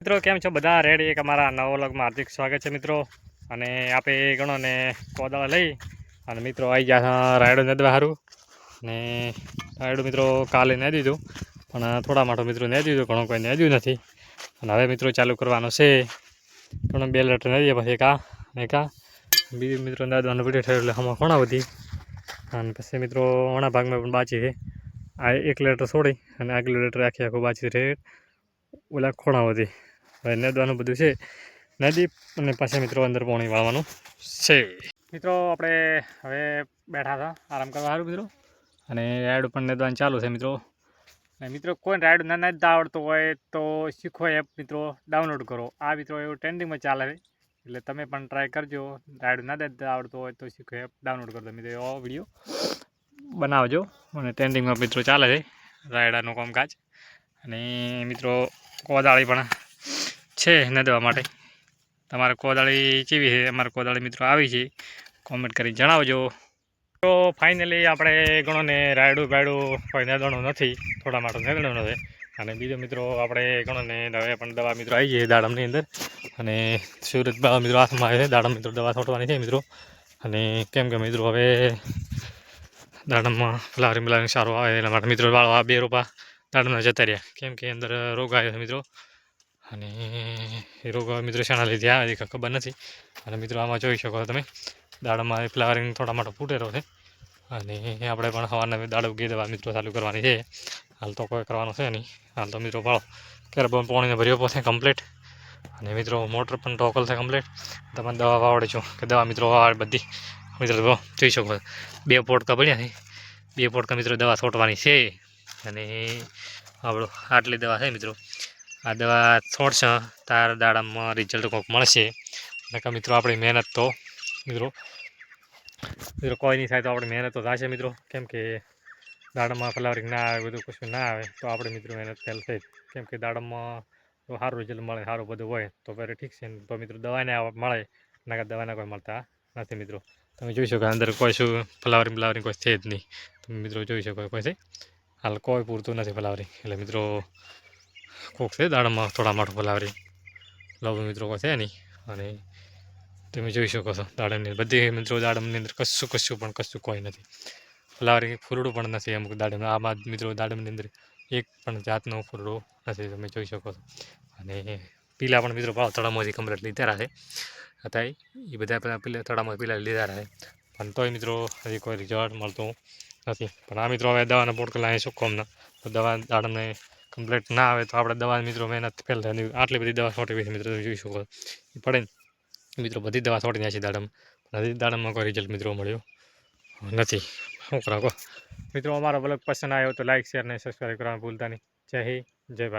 મિત્રો, કેમ છો બધા? રેડી એક અમારા નવો વ્લોગમાં હાર્દિક સ્વાગત છે મિત્રો. અને આપણે ગણો ને કોદાળ લઈ અને મિત્રો આવી ગયા રાયડો નદવા સારું ને રાયડો મિત્રો કાલે નહીં દીધું પણ થોડા માટો મિત્રો નહીં દીધું ઘણો કોઈ નહીં દીધું નથી. અને હવે મિત્રો ચાલુ કરવાનો છે. ઘણો બે લીટર નહીં દઈએ પછી કા ને કા બીજું મિત્રો દાદવાનો વીડિયો થયો એટલે હમણાં ઘણા બધી. અને પછી મિત્રો ઘણા ભાગમાં પણ બાચી છે. આ એક લેટર છોડી અને આગલું લેટર આખી આખું બાચી રહે ઓલા ખોણા વધી હવે નદવાનું બધું છે. નદી અને પાછા મિત્રો અંદર પાણી વાળવાનું છે. મિત્રો, આપણે હવે બેઠા હતા. આરામ કરવા સારું મિત્રો? અને રાયડું પણ નદવાનું ચાલુ છે મિત્રો. અને મિત્રો કોઈ રાયડું ના નથી આવડતો હોય તો શીખો એપ મિત્રો ડાઉનલોડ કરો. આ મિત્રો એવું ટ્રેન્ડિંગમાં ચાલે છે. એટલે તમે પણ ટ્રાય કરજો. રાયડું ના નથી આવડતો હોય તો શીખો એપ ડાઉનલોડ કરજો મિત્રો. એવો વીડિયો બનાવજો. અને ટ્રેન્ડિંગમાં મિત્રો ચાલે છે. રાયડાનું કામકાજ. અને મિત્રો, કોદાળી પણ છે નદવા માટે. તમારે કોદાળી કેવી છે? અમારે કોદાળી મિત્રો આવી છે. કોમેન્ટ કરી જણાવજો. તો ફાઇનલી આપણે ગણો ને રાયડું બાયડું કોઈ નેદણું નથી. થોડા માટે નેદણું નથી. અને બીજો મિત્રો આપણે ગણો ને હવે પણ દવા મિત્રો આવી જઈએ દાડમની અંદર. અને સુરત બાવા મિત્રો હાથમાં આવે દાડમ મિત્રો દવા છોટવાની છે મિત્રો. અને કેમ કે મિત્રો હવે દાડમમાં ફ્લાવરિંગ બ્લાવરિંગ સારું આવે એના માટે મિત્રો વાળો આ બે રૂપા દાડમના જતા રહ્યા. કેમ કે અંદર રોગ આવ્યો છે મિત્રો. અને એ રોગ મિત્રો શાણા લીધે આવે છે ખબર નથી. અને મિત્રો આમાં જોઈ શકો તમે, દાડામાં ફ્લાવરિંગ થોડા માટે ફૂટેલો છે. અને આપણે પણ સવારના દાડો ઉગી દેવા મિત્રો ચાલુ કરવાની છે. હાલ તો કોઈ કરવાનું છે નહીં. હાલ તો મિત્રો ભાળો ક્યારે પણ પાણીને ભર્યો પોતે કમ્પ્લીટ અને મિત્રો મોટર પણ ટોકલ છે કમ્પ્લીટ તમે દવા વાવડે છો કે દવા મિત્રો વાવડે બધી. મિત્રો જોઈ શકો બે પોટકા બન્યા છે. બે પોટકા મિત્રો દવા છોટવાની છે. અને આપણો આટલી દવા છે મિત્રો. આ દવા છોડશે, તાર દાડામાં રિઝલ્ટ કોઈક મળશે. નકા મિત્રો, આપણી મહેનત તો, મિત્રો મિત્રો, કોઈ નહીં થાય તો આપણી મહેનત તો થશે, મિત્રો. કેમ કે દાડમમાં ફ્લાવરિંગ ના આવે, બધું કશું ના આવે, તો આપણે મિત્રો મહેનત ફેલ થઈ. કેમ કે દાડમમાં જો સારું રિઝલ્ટ મળે, સારું બધું હોય, તો પહેલાં ઠીક છે. તો મિત્રો, દવાને મળે નકા દવાના કોઈ મળતા નથી, મિત્રો. તમે જોઈ શકો, અંદર કોઈ શું ફ્લાવરિંગ ફ્લાવરિંગ કોઈ છે જ નહીં. તમે મિત્રો, જોઈ શકો, કોઈ છે? હાલ કોઈ પૂરતું નથી ફ્લાવરિંગ એટલે મિત્રો કોક છે દાડામાં થોડા માઠું ફલાવરી લવ મિત્રો કોઈ છે નહીં. અને તમે જોઈ શકો છો દાડમની બધી મિત્રો દાડમની અંદર કશું કશું પણ કશું કોઈ નથી. ફલાવરી ફૂરડું પણ નથી અમુક દાડમ આમાં મિત્રો દાડમની અંદર એક પણ જાતનો ફૂરડો નથી, તમે જોઈ શકો છો. અને પીલા પણ મિત્રો ભાવ તળામાંથી કમ્પ્લેટ લીધા છે. હતા એ બધા પીલા તળામાં પીલા લીધા રહે પણ તોય મિત્રો હજી કોઈ રિઝલ્ટ મળતું નથી. પણ આ મિત્રો હવે દવાના પોટકલા અહીં શું કોમના તો દવા દાડમને કમ્પ્લીટ ના આવે તો આપણે દવા મિત્રો મહેનત ફેલ થાય. આટલી બધી દવા છોટી છે મિત્રો જોઈ શકો. પડે ને. મિત્રો બધી દવા છોટી નાખી દાડમ. હજી દાડમમાં કોઈ રિઝલ્ટ મિત્રો મળ્યો નથી. શું કરો મિત્રો અમારો બ્લોગ પસંદ આવ્યો તો લાઇક શેર અને સબસ્ક્રાઈબ કરવાનું ભૂલતા નહીં. જય હિન્દ, જય ભારત.